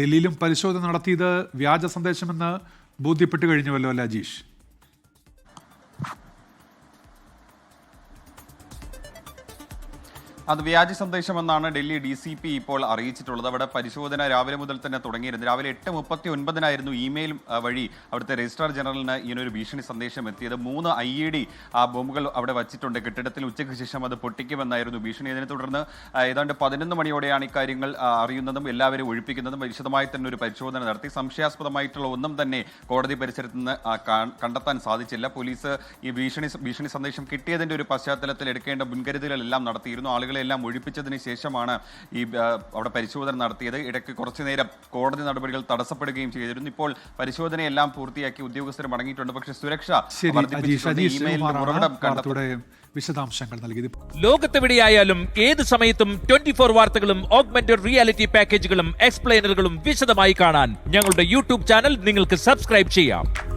ഡൽഹിയിലും പരിശോധന നടത്തിയത് വ്യാജ സന്ദേശമെന്ന് ബോധ്യപ്പെട്ട് കഴിഞ്ഞുവല്ലോ അല്ലേ അജീഷ്? അത് വ്യാജ സന്ദേശമെന്നാണ് ഡൽഹി ഡി സി പി ഇപ്പോൾ അറിയിച്ചിട്ടുള്ളത്. അവിടെ പരിശോധന രാവിലെ മുതൽ തന്നെ തുടങ്ങിയിരുന്നു. രാവിലെ എട്ട് മുപ്പത്തി ഒൻപതിനായിരുന്നു ഇമെയിൽ വഴി അവിടുത്തെ രജിസ്ട്രാർ ജനറലിന് ഇങ്ങനൊരു ഭീഷണി സന്ദേശം എത്തിയത്. മൂന്ന് ഐ ഇ ഡി ബോംബുകൾ അവിടെ വച്ചിട്ടുണ്ട്. കെട്ടിടത്തിൽ ഉച്ചയ്ക്ക് ശേഷം അത് പൊട്ടിക്കുമെന്നായിരുന്നു ഭീഷണി. ഇതിനെ തുടർന്ന് ഏതാണ്ട് പതിനൊന്ന് മണിയോടെയാണ് ഇക്കാര്യങ്ങൾ അറിയുന്നതും എല്ലാവരും ഒഴിപ്പിക്കുന്നതും വിശദമായി തന്നെ ഒരു പരിശോധന നടത്തി. സംശയാസ്പദമായിട്ടുള്ള ഒന്നും തന്നെ കോടതി പരിസരത്ത് നിന്ന് കണ്ടെത്താൻ സാധിച്ചില്ല. പോലീസ് ഈ ഭീഷണി ഭീഷണി സന്ദേശം കിട്ടിയതിന്റെ ഒരു പശ്ചാത്തലത്തിൽ എടുക്കേണ്ട മുൻകരുതലുകളെല്ലാം നടത്തിയിരുന്നു. ആളുകളെ എല്ലാം ഒഴിപ്പിച്ചതിന് ശേഷമാണ് ഈ അവിടെ പരിശോധന നടത്തിയത്. ഇടയ്ക്ക് കുറച്ചു നേരം കോടതി നടപടികൾ തടസ്സപ്പെടുകയും ചെയ്തിരുന്നു. ഇപ്പോൾ പരിശോധനയെല്ലാം പൂർത്തിയാക്കി ഉദ്യോഗസ്ഥർ മടങ്ങിയിട്ടുണ്ട്. പക്ഷേ സുരക്ഷ വിശദാംശങ്ങൾ നൽകി ലോകത്തെവിടെയായാലും ഏത് സമയത്തും ട്വന്റി ഫോർ വാർത്തകളും ഓഗ്മെന്റഡ് റിയാലിറ്റി പാക്കേജുകളും എക്സ്പ്ലെയിനറുകളും വിശദമായി കാണാൻ ഞങ്ങളുടെ യൂട്യൂബ് ചാനൽ നിങ്ങൾക്ക് സബ്സ്ക്രൈബ് ചെയ്യാം.